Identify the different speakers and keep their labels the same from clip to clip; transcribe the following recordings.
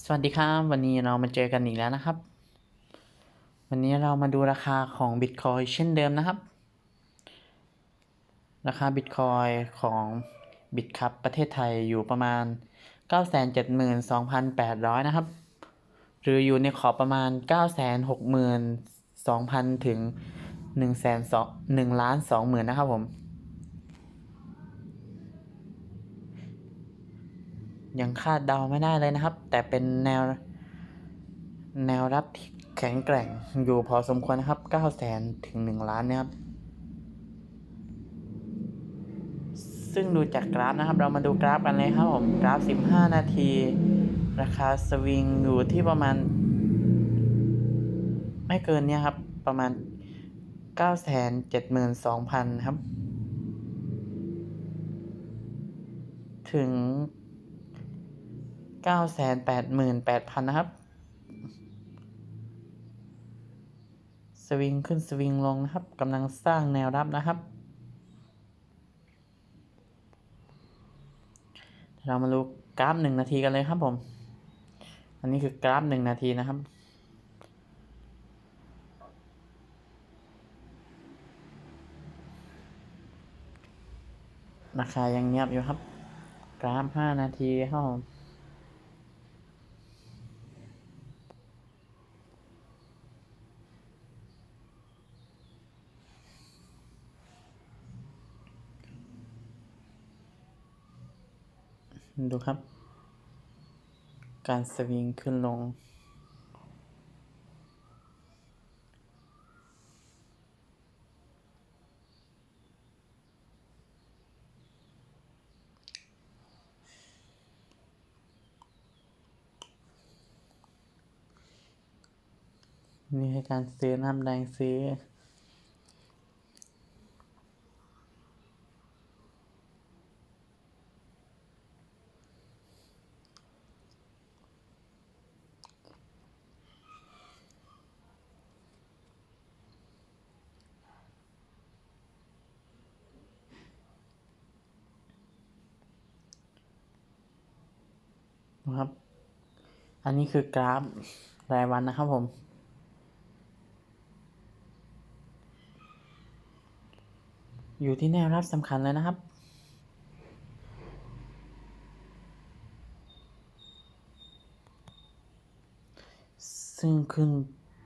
Speaker 1: สวัสดีครับวันนี้เรามาเจอกันอีกแล้วนะครับ วันนี้เรามาดูราคาของบิตคอยเช่นเดิมนะครับ ราคาบิตคอยของบิตคัพประเทศไทยอยู่ประมาณ 972,800 นะครับ หรืออยู่ในขอบประมาณ 962,000 ถึง1ล้าน20,000 นะครับผม ยังคาดเดาไม่ได้เลยนะครับ แต่เป็นแนว แนวรับที่แข็งแกร่งอยู่พอสมควรนะครับ9 0 0 0 0ถึง 1 ล้านนะครับ ซึ่งดูจากกราฟนะครับ เรามาดูกราฟกันเลยครับผม กราฟ 15 นาที ราคาสวิงอยู่ที่ประมาณ ไม่เกินเนี้ยครับ ประมาณ 972,000 ครับ ถึง 988,000นะครับ สวิงขึ้นสวิงลงนะครับกำลังสร้างแนวรับนะครับ เรามาดูกราฟหนึ่งนาทีกันเลยครับผม อันนี้คือกราฟหนึ่งนาทีนะครับราคายังเงียบอยู่ครับ กราฟห้านาทีครับผม ดูครับ การสวิงขึ้นลง นี่คือการซื้อน้ำแดงซื้อ นะครับ อันนี้คือกราฟรายวันนะครับผม อยู่ที่แนวรับสำคัญเลยนะครับซึ่งขึ้น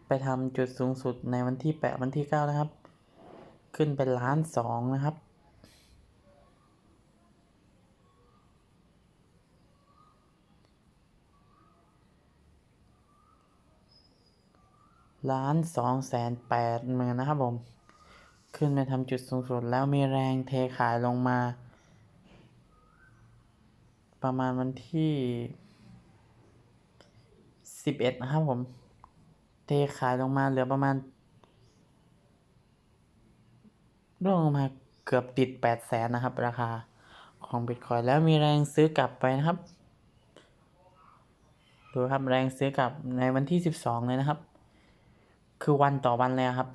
Speaker 1: ไปทำจุดสูงสุดในวันที่ 8 วันที่ 9 นะครับ ขึ้นเป็นล้านสองนะครับ ล้านสองแสนแปดหมื่นนะครับผม ขึ้นไปทำจุดสูงสุดแล้วมีแรงเทขายลงมา ประมาณวันที่สิบเอ็ดนะครับผม เทขายลงมาเหลือประมาณร่วงลงมาเกือบติดแปดแสนนะครับ ราคาของบิตคอยแล้วมีแรงซื้อกลับไปนะครับ ดูครับแรงซื้อกลับในวันที่สิบสองเลยนะครับ คือวันต่อวันเลยครับ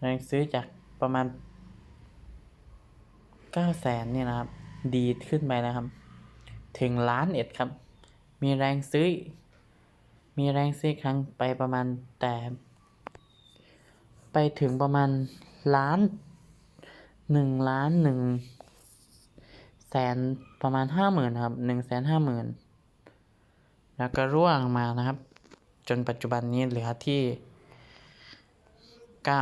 Speaker 1: แรงซื้อจากประมาณเก้าแสนเนี่ยนะครับ ดีขึ้นไปนะครับ ถึงล้านเอ็ดครับ มีแรงซื้อ มีแรงซื้อครั้งไปประมาณแต่ ไปถึงประมาณล้านหนึ่งล้านหนึ่งแสนประมาณห้าหมื่นครับหนึ่งแสนห้าหมื่น แล้วก็ร่วงมานะครับ จนปัจจุบันนี้เหลือที่ 9 7 2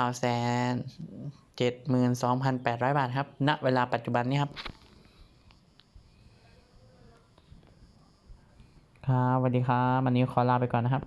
Speaker 1: 8 0 0 บาทครับ ณ เวลาปัจจุบันนี้ครับ ครับสวัสดีครับ วันนี้ขอลาไปก่อนนะครับ